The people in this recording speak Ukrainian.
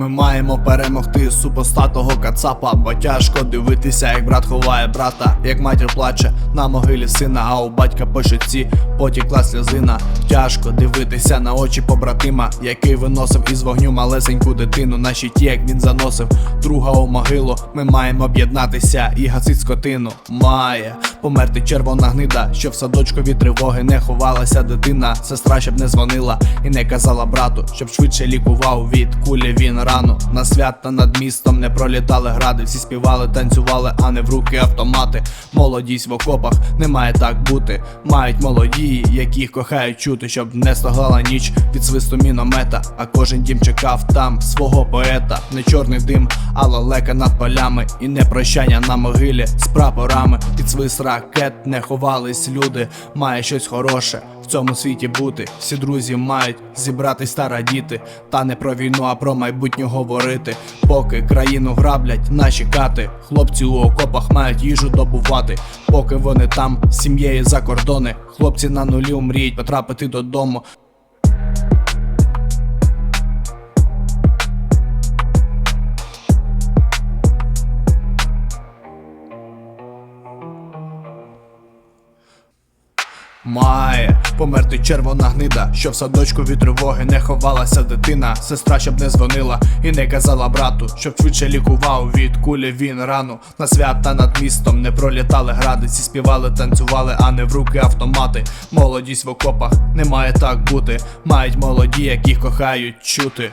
Ми маємо перемогти супостатого кацапа, бо тяжко дивитися, як брат ховає брата, як матір плаче на могилі сина, а у батька по щоці потікла сльозина. Тяжко дивитися на очі побратима, який виносив із вогню малесеньку дитину. На щиті, як він заносив друга у могилу. Ми маємо об'єднатися і гасить скотину. Має померти червона гнида, що в садочку від тривоги не ховалася дитина. Сестра щоб не дзвонила і не казала брату, щоб швидше лікував від кулі він рану. На свята над містом не пролітали гради, всі співали, танцювали, а не в руки автомати. Молодість в окопах не має так бути. Мають молоді, яких кохають чути, щоб не стогла ніч від свисту міномета. А кожен дім чекав там свого поета. Не чорний дим, а лелека над полями. І не прощання на могилі з прапорами. Під свист ракет не ховались люди. Має щось хороше цьому світі бути. Всі друзі мають зібратись та радіти. Та не про війну, а про майбутнє говорити. Поки країну граблять наші кати. Хлопці у окопах мають їжу добувати. Поки вони там з сім'єю за кордони. Хлопці на нулі мріють потрапити додому. Має померти червона гнида, що в садочку від тривоги не ховалася дитина. Сестра щоб не дзвонила і не казала брату, щоб швидше лікував від кулі він рану. На свята над містом не пролітали гради, всі співали, танцювали, а не в руки автомати. Молодість в окопах не має так бути. Мають молоді, яких кохають чути.